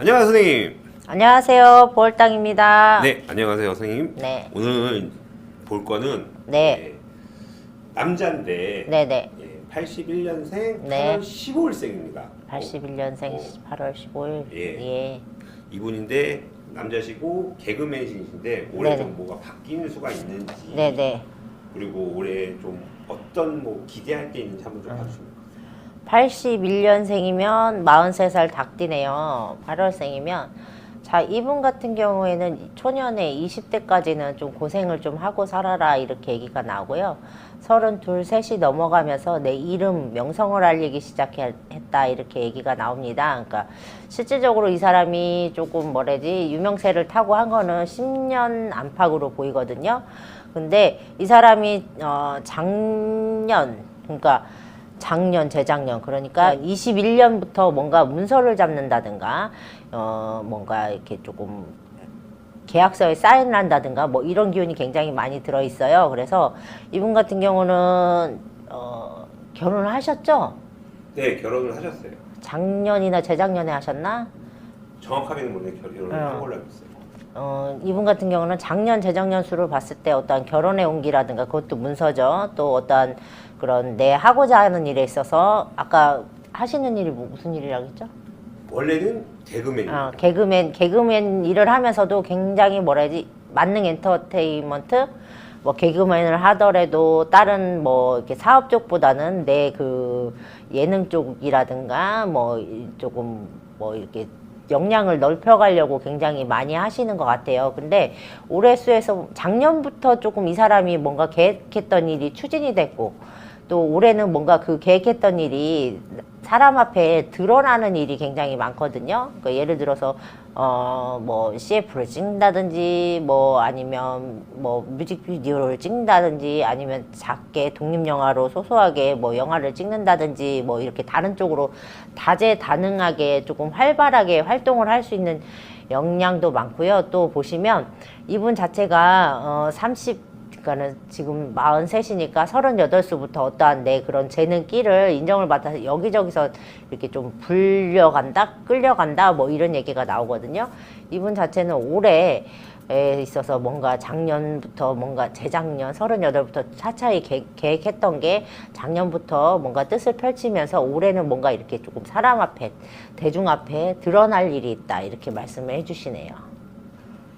안녕하세요 선생님. 안녕하세요. 보월당입니다. 네, 안녕하세요 선생님. 네. 오늘 볼 거는 네. 예, 남자인데 네네. 예, 81년생 네. 8월 15일생입니다. 81년생 어. 8월 15일. 예. 예. 이분인데 남자시고 개그맨이신데 올해 네네. 좀 뭐가 바뀌는 수가 있는지 네네. 그리고 올해 좀 어떤 뭐 기대할 게 있는지 한번 음. 좀 봐주시면 81년생이면 43살 닭띠네요. 8월생이면 자 이분 같은 경우에는 초년에 20대까지는 좀 고생을 좀 하고 살아라 이렇게 얘기가 나오고요. 32, 셋이 넘어가면서 내 이름 명성을 알리기 시작했다 이렇게 얘기가 나옵니다. 그러니까 실질적으로 이 사람이 조금 뭐래지 유명세를 타고 한 거는 10년 안팎으로 보이거든요. 근데 이 사람이 어 작년 그러니까 작년, 재작년 그러니까 21년부터 뭔가 문서를 잡는다든가 어 뭔가 이렇게 조금 계약서에 사인을 한다든가 뭐 이런 기운이 굉장히 많이 들어 있어요. 그래서 이분 같은 경우는 어 결혼을 하셨죠? 네, 결혼을 하셨어요. 작년이나 재작년에 하셨나? 정확하게는 모르는데 결혼을 어. 한 걸로 알고 있어요. 어, 이분 같은 경우는 작년, 재작년 수를 봤을 때 어떤 결혼의 온기라든가 그것도 문서죠. 또 어떤 그런 내 하고자 하는 일에 있어서 아까 하시는 일이 뭐- 무슨 일이라고 했죠? 원래는 개그맨입니다. 어, 개그맨, 개그맨 일을 하면서도 굉장히 뭐라지 만능 엔터테인먼트 뭐 개그맨을 하더라도 다른 뭐 이렇게 사업 쪽보다는 내 그 예능 쪽이라든가 뭐 이- 조금 뭐 이렇게 역량을 넓혀가려고 굉장히 많이 하시는 것 같아요. 근데 올해 수에서 작년부터 조금 이 사람이 뭔가 계획했던 일이 추진이 됐고 또 올해는 뭔가 그 계획했던 일이 사람 앞에 드러나는 일이 굉장히 많거든요. 그러니까 예를 들어서 어 뭐 CF를 찍는다든지 뭐 아니면 뭐 뮤직비디오를 찍는다든지 아니면 작게 독립 영화로 소소하게 뭐 영화를 찍는다든지 뭐 이렇게 다른 쪽으로 다재다능하게 조금 활발하게 활동을 할 수 있는 역량도 많고요. 또 보시면 이분 자체가 어 30, 그러니까는 지금 43이니까 38수부터 어떠한 내 그런 재능 끼를 인정을 받아서 여기저기서 이렇게 좀 불려간다, 끌려간다, 뭐 이런 얘기가 나오거든요. 이분 자체는 올해 에 있어서 뭔가 작년부터 뭔가 재작년 38부터 차차히 계, 계획했던 게 작년부터 뭔가 뜻을 펼치면서 올해는 뭔가 이렇게 조금 사람 앞에 대중 앞에 드러날 일이 있다 이렇게 말씀을 해주시네요.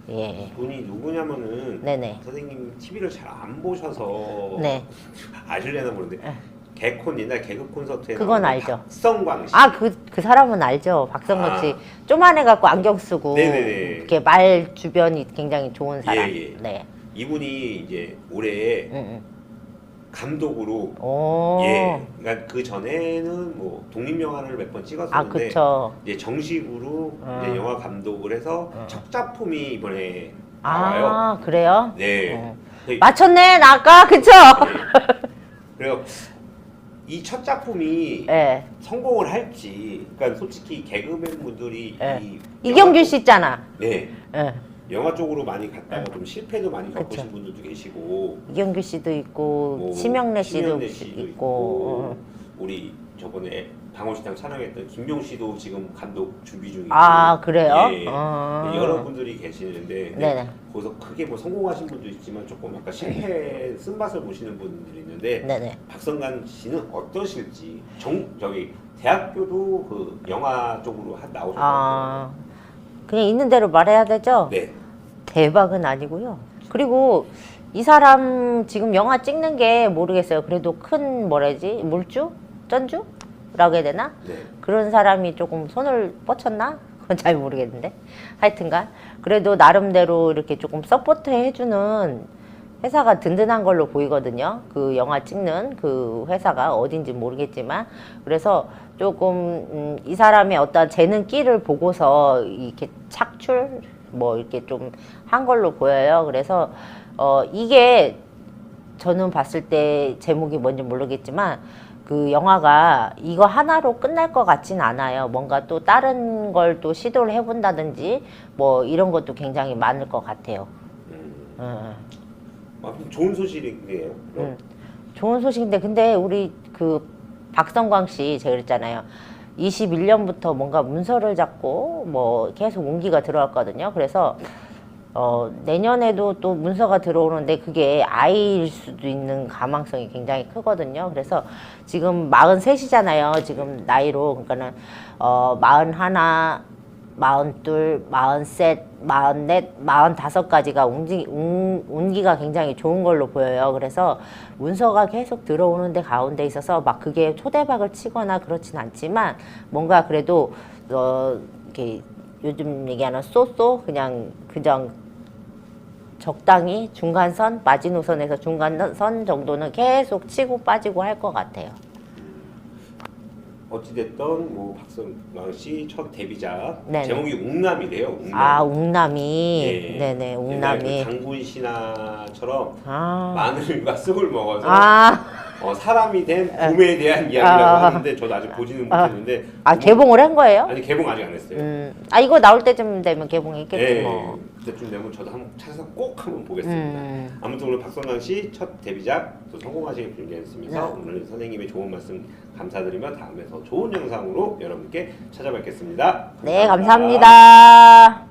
예. 분이 누구냐면은 네네. 선생님 TV를 잘 안 보셔서 네. 아실래나 모르는데 개콘 옛날 개그 콘서트에 그건 나오는 알죠. 박성광 씨. 아, 그, 그 사람은 알죠. 박성덕 씨. 아. 쪼만해 갖고 안경 쓰고. 네네네. 이렇게 말 주변이 굉장히 좋은 사람. 예, 예. 네. 이분이 이제 올해 응, 응. 감독으로 오. 예, 그러니까 그 전에는 뭐 독립 영화를 몇 번 아, 찍었었는데 그쵸. 이제 정식으로 음. 이제 영화 감독을 해서 음. 첫 작품이 이번에 나와요. 아, 그래요? 네. 어. 네. 맞췄네, 나 아까. 그쵸? 그래서 이 첫 작품이 예. 성공을 할지, 그러니까 솔직히 개그맨 분들이 예. 이 이경규 씨 있잖아. 쪽- 네, 예. 영화 쪽으로 많이 갔다가 좀 실패도 많이. 겪으신 분들도 계시고, 이경규 씨도 있고, 뭐 심영래 씨도, 심영래 씨도 있고. 있고, 어. 우리 저번에 방울시장 촬영했던 김용 씨도 지금 감독 준비 중이고, 아, 그래요? 예. 어. 여러 분들이 계시는데 네네. 거기서 크게 뭐 성공하신 분도 있지만 조금 약간 실패 쓴맛을 보시는 분들이 있는데 네네. 박성관 씨는 어떠실지 정 저기 대학교도 그 영화 쪽으로 한 나오셨어요. 아. 그냥 있는 대로 말해야 되죠? 네. 대박은 아니고요. 그리고 이 사람 지금 영화 찍는 게 모르겠어요. 그래도 큰 뭐라지 물주, 전주라고 해야 되나? 네. 그런 사람이 조금 손을 뻗쳤나? 그건 잘 모르겠는데. 하여튼간 그래도 나름대로 이렇게 조금 서포트 해주는 회사가 든든한 걸로 보이거든요. 그 영화 찍는 그 회사가 어딘지 모르겠지만 그래서 조금 음, 이 사람의 어떤 재능 끼를 보고서 이렇게 착출 뭐 이렇게 좀 한 걸로 보여요. 그래서 어 이게 저는 봤을 때 제목이 뭔지 모르겠지만 그 영화가 이거 하나로 끝날 것 같진 않아요. 뭔가 또 다른 걸 또 시도를 해본다든지 뭐 이런 것도 굉장히 많을 것 같아요. 음. 음. 좋은 소식이에요. 음. 좋은 소식인데 근데 우리 그 박성광 씨 제가 그랬잖아요. 21년부터 뭔가 문서를 잡고 뭐 계속 온기가 들어왔거든요. 그래서 어, 내년에도 또 문서가 들어오는데 그게 아이일 수도 있는 가망성이 굉장히 크거든요. 그래서 지금 43이잖아요. 지금 나이로. 그러니까는 어, 41, 42, 43, 44, 45까지가 운기, 운, 운기가 굉장히 좋은 걸로 보여요. 그래서 문서가 계속 들어오는데 가운데 있어서 막 그게 초대박을 치거나 그렇진 않지만 뭔가 그래도 어, 이렇게 요즘 얘기하는 쏘쏘 그냥 그냥 적당히 중간선 마지노선에서 중간선 정도는 계속 치고 빠지고 할 것 같아요. 어찌됐던 뭐 박성광 씨 첫 데뷔작 네네. 제목이 웅남이래요. 웅남. 아 웅남이 예. 네네 옛날 웅남이 그 당군 신화처럼 아, 마늘과 쑥을 먹어서 아, 어, 사람이 된 봄에 대한 이야기라고 아. 하는데 저도 아직 보지는 아. 못했는데 아 개봉을 한 거예요? 아니 개봉 아직 안 했어요. 음, 아 이거 나올 때쯤 되면 개봉했겠지 예, 뭐. 그때쯤 되면 저도 한번 찾아서 꼭 한번 보겠습니다. 음. 아무튼 오늘 박성광 씨첫 데뷔작 또 성공하시길 빌겠습니다. 네. 오늘 선생님의 좋은 말씀 감사드리며 다음에 더 좋은 영상으로 여러분께 찾아뵙겠습니다. 네 감사합니다.